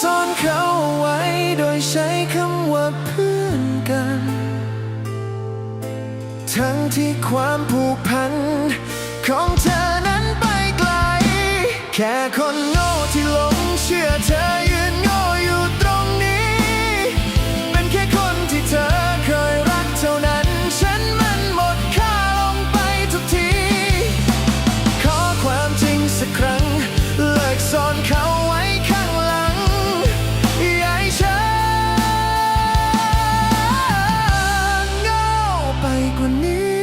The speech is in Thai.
ซ่อนเขาไว้โดยใช้คำว่าเพื่อนกัน ทั้งที่ความผูกพัน ของเธอนั้นไปไกล แค่คนโง่ที่หลงเชื่อเธอยืนโง่อยู่ตรงนี้ เป็นแค่คนที่เธอเคยรักเท่านั้น ฉันมันหมดค่าลงไปทุกที ขอความจริงสักครั้ง เลิกซ่อนเขา 果你。